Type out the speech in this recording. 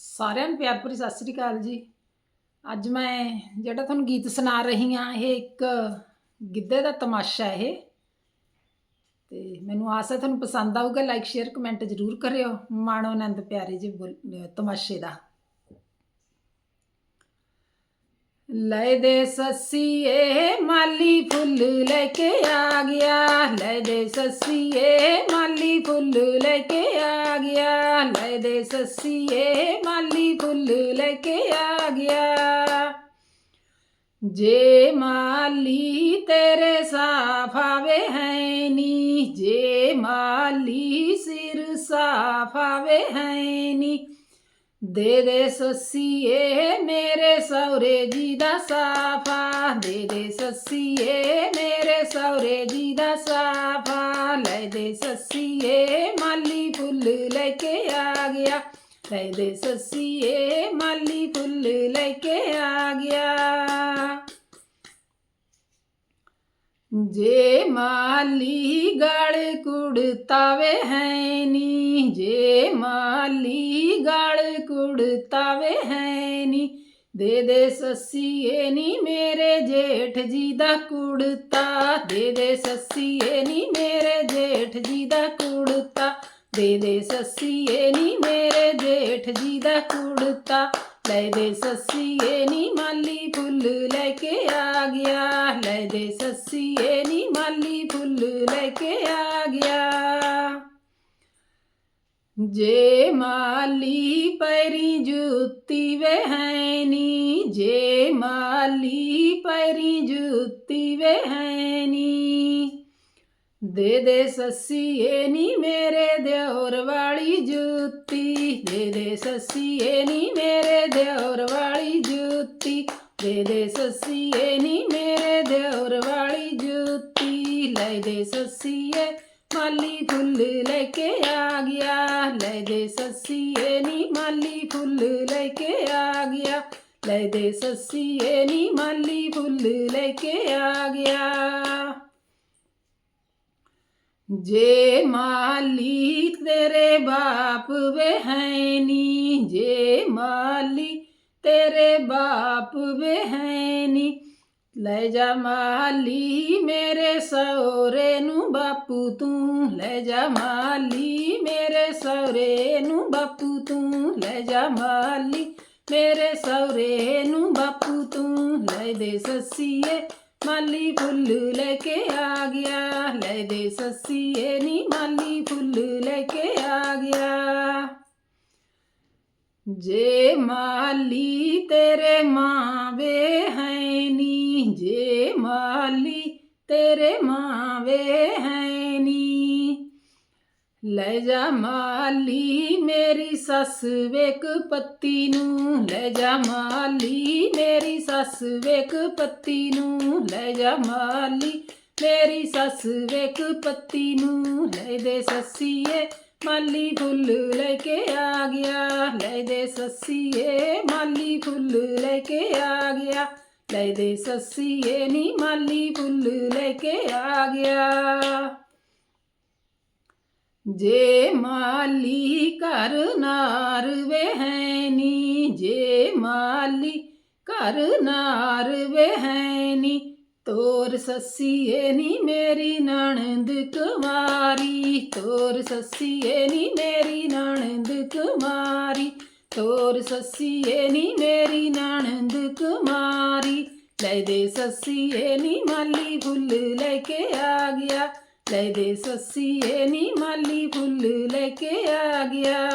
ਸਾਰਿਆਂ ਨੂੰ ਪਿਆਰ ਭਰੀ ਸਤਿ ਸ੍ਰੀ ਅਕਾਲ ਜੀ। ਅੱਜ ਮੈਂ ਜਿਹੜਾ ਤੁਹਾਨੂੰ ਗੀਤ ਸੁਣਾ ਰਹੀ ਹਾਂ, ਇਹ ਇੱਕ ਗਿੱਧੇ ਦਾ ਤਮਾਸ਼ਾ ਇਹ। ਤੇ ਮੈਨੂੰ ਆਸ ਹੈ ਤੁਹਾਨੂੰ ਪਸੰਦ ਆਊਗਾ ਲਾਈਕ ਸ਼ੇਅਰ ਕਮੈਂਟ ਜ਼ਰੂਰ ਕਰਿਓ। ਮਾਣੋ ਆਨੰਦ ਪਿਆਰੇ ਜੀ ਬੋਲ- ਤਮਾਸ਼ੇ ਦਾ। ਲੈ ਦੇ ਸੱਸੀਏ ਮਾਲੀ ਫੁੱਲ ਲੈ ਕੇ ਆ ਗਿਆ। ਲੈ ਦੇ ਸੱਸੀਏ ਮਾਲੀ ਫੁੱਲ ਲੈ ਕੇ ਆ ਗਿਆ। ਲੈ ਦੇ ਸੱਸੀਏ ਮਾਲੀ ਫੁੱਲ ਲੈ ਕੇ ਆ ਗਿਆ। ਜੇ ਮਾਲੀ ਤੇਰੇ ਸਾਫ਼ ਆਵੇ ਹੈ ਨੀ, ਜੇ ਮਾਲੀ ਸਿਰ ਸਾਫ਼ ਆਵੇ ਹੈ ਨੀ, ਦੇ ਦੇ ਸੱਸੀਏ ਮੇਰੇ ਸਹੁਰੇ ਜੀ ਦਾ ਸਾਫਾ ਦੇ ਦੇ ਸੱਸੀਏ ਮੇਰੇ ਸਹੁਰੇ ਜੀ ਦਾ ਸਾਫਾ ਲੈ ਦੇ ਸੱਸੀਏ ਮਾਲੀ ਫੁੱਲ ਲੈ ਕੇ ਆ ਗਿਆ ਲੈ ਦੇ ਸੱਸੀਏ ਮਾਲੀ ਫੁੱਲ ਲੈ ਕੇ ਆ ਗਿਆ ਜੇ ਮਾਲੀ ਗਲ ਕੁੜਤਾਵੇ ਹੈ ਨੀ ਜੇ ਮਾਲੀ ਗਲ ਕੁੜਤਾਵੇ ਹੈ ਨੀ ਦੇ ਦੇ ਸੱਸੀਏ ਨੀ ਮੇਰੇ ਜੇਠ ਜੀ ਦਾ ਕੁੜਤਾ। ਦੇ ਦੇ ਸੱਸੀਏ ਨੀ ਮੇਰੇ ਜੇਠ ਜੀ ਦਾ ਕੁੜਤਾ। ਦੇ ਦੇ ਸੱਸੀਏ ਨੀ ਮੇਰੇ ਜੇਠ ਜੀ ਦਾ ਕੁੜਤਾ। ਲੈ ਦੇ ਸੱਸੀਏ ਨੀ ਮਾਲੀ ਫੁੱਲ ਲੈ ਕੇ ਆ ਗਿਆ। ਲੈ ਦੇ ਸੱਸੀਏ ਨੀ ਮਾਲੀ ਫੁੱਲ ਲੈ ਕੇ ਆ ਗਿਆ। ਜੇ ਮਾਲੀ ਪੈਰੀ ਜੁੱਤੀ ਵੇ ਹੈ ਨੀ ਜੇ ਮਾਲੀ ਪੈਰੀ ਦੇ ਦੇ ਸੱਸੀਏ ਨੀ ਮੇਰੇ ਦਿਓਰ ਵਾਲੀ ਜੁੱਤੀ, ਦੇ ਦੇ ਸੱਸੀਏ ਨੀ ਮੇਰੇ ਦਿਓਰ ਵਾਲੀ ਜੁੱਤੀ, ਦੇ ਦੇ ਸੱਸੀਏ ਨੀ ਮੇਰੇ ਦਿਓਰ ਵਾਲੀ ਜੁੱਤੀ, ਲੈ ਦੇ ਸੱਸੀਏ ਮਾਲੀ ਫੁੱਲ ਲੈ ਕੇ ਆ ਗਿਆ। ਲੈ ਦੇ ਸੱਸੀਏ ਨੀ ਮਾਲੀ ਫੁੱਲ ਲੈ ਕੇ ਆ ਗਿਆ। ਲੈ ਦੇ ਸੱਸੀਏ ਨੀ ਮਾਲੀ ਫੁੱਲ ਲੈ ਕੇ ਆ ਗਿਆ। ਜੇ ਮਾਲੀ ਤੇਰੇ ਬਾਪ ਵੇ ਹੈ ਨੀ, ਜੇ ਮਾਲੀ ਤੇਰੇ ਬਾਪ ਵੇ ਹੈ ਨੀ ਲੈ ਜਾ ਮਾਲੀ, ਮੇਰੇ ਸਹੁਰੇ ਨੂੰ ਬਾਪੂ ਤੂੰ। ਲੈ ਜਾ ਮਾਲੀ, ਮੇਰੇ ਸਹੁਰੇ ਨੂੰ ਬਾਪੂ ਤੂੰ। ਲੈ ਜਾ ਮਾਲੀ, ਮੇਰੇ ਸਹੁਰੇ ਨੂੰ ਬਾਪੂ ਤੂੰ। ਲੈ ਦੇ ਸੱਸੀਏ, ਮਾਲੀ ਫੁੱਲ ਲੈ ਕੇ ਆ ਗਿਆ। ਲੈ ਦੇ ਸੱਸੀਏ ਨੀ, ਮਾਲੀ ਫੁੱਲ ਲੈ ਕੇ ਆ ਗਿਆ। ਜੇ ਮਾਲੀ ਤੇਰੇ ਮਾਂ ਵੇ ਮਾਲੀ ਤੇਰੇ ਮਾਂ ਵੇ ਹੈ ਨੀ ਲੈ ਜਾ ਮਾਲੀ, ਮੇਰੀ ਸੱਸ ਵੇਖ ਪੱਤੀ ਨੂੰ। ਲੈ ਜਾ ਮਾਲੀ, ਮੇਰੀ ਸੱਸ ਵੇਖ ਪੱਤੀ ਨੂੰ। ਲੈ ਜਾ ਮਾਲੀ, ਮੇਰੀ ਸੱਸ ਵੇਖ ਪੱਤੀ ਨੂੰ। ਲੈ ਦੇ ਸੱਸੀਏ, ਮਾਲੀ ਫੁੱਲ ਲੈ ਕੇ ਆ ਗਿਆ। ਲੈ ਦੇ ਸੱਸੀਏ, ਮਾਲੀ ਫੁੱਲ ਲੈ ਕੇ ਆ ਗਿਆ। ਲੈ ਦੇ ਸੱਸੀਏ, ਨੀ ਮਾਲੀ ਫੁੱਲ ਲੈ ਕੇ ਆ ਗਿਆ। ਜੇ ਮਾਲੀ ਘਰ ਨਾਰ ਵੇ ਜੇ ਮਾਲੀ ਘਰ ਨਾਰ ਵੇ ਤੋਰ ਸੱਸੀਏ, ਨੀ ਮੇਰੀ ਨਣਦ ਕੁਮਾਰੀ, ਤੋਰ ਸੱਸੀਏ, ਨੀ ਮੇਰੀ ਨਣਦ ਕੁਮਾਰੀ। ਤੋਰ ਸੱਸੀਏ ਨੀ ਮੇਰੀ ਨਣਦ ਕੁਮਾਰੀ। ਲੈ ਦੇ ਸੱਸੀਏ ਨੀ ਮਾਲੀ ਫੁੱਲ ਲੈ ਕੇ ਆ ਗਿਆ। ਲੈ ਦੇ ਸੱਸੀਏ ਨੀ ਮਾਲੀ ਫੁੱਲ ਲੈ ਕੇ ਆ ਗਿਆ।